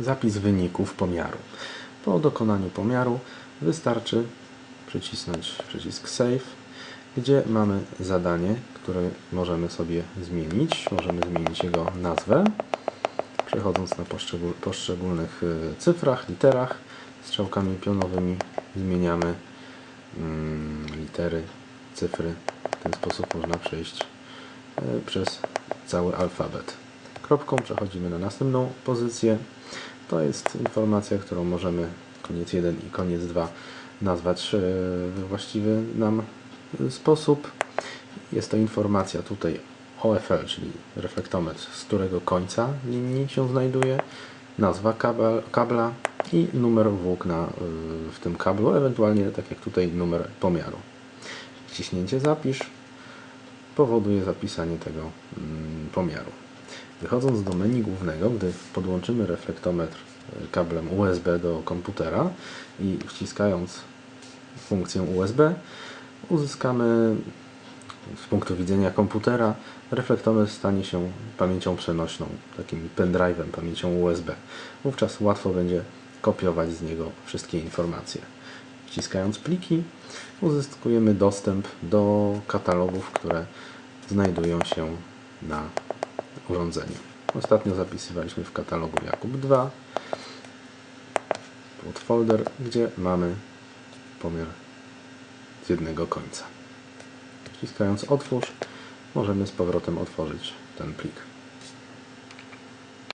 zapis wyników pomiaru. Po dokonaniu pomiaru wystarczy przycisnąć przycisk Save, gdzie mamy zadanie, które możemy sobie zmienić. Możemy zmienić jego nazwę, przechodząc na poszczegól- poszczególnych y, cyfrach, literach, strzałkami pionowymi zmieniamy mm, litery, cyfry. W ten sposób można przejść e, przez cały alfabet. Kropką przechodzimy na następną pozycję. To jest informacja, którą możemy koniec 1 i koniec 2 nazwać e, we właściwy nam e, sposób. Jest to informacja tutaj OFL, czyli reflektometr, z którego końca linii się znajduje, nazwa kabel, kabla i numer włókna y, w tym kablu, ewentualnie tak jak tutaj numer pomiaru. Wciśnięcie zapisz powoduje zapisanie tego mm, pomiaru. Wychodząc do menu głównego, gdy podłączymy reflektometr y, kablem USB do komputera i wciskając funkcję USB uzyskamy z punktu widzenia komputera reflektometr stanie się pamięcią przenośną, takim pendrive'em, pamięcią USB. Wówczas łatwo będzie kopiować z niego wszystkie informacje. Wciskając pliki uzyskujemy dostęp do katalogów, które znajdują się na urządzeniu. Ostatnio zapisywaliśmy w katalogu Jakub 2 pod folder, gdzie mamy pomiar z jednego końca. Wciskając otwórz możemy z powrotem otworzyć ten plik.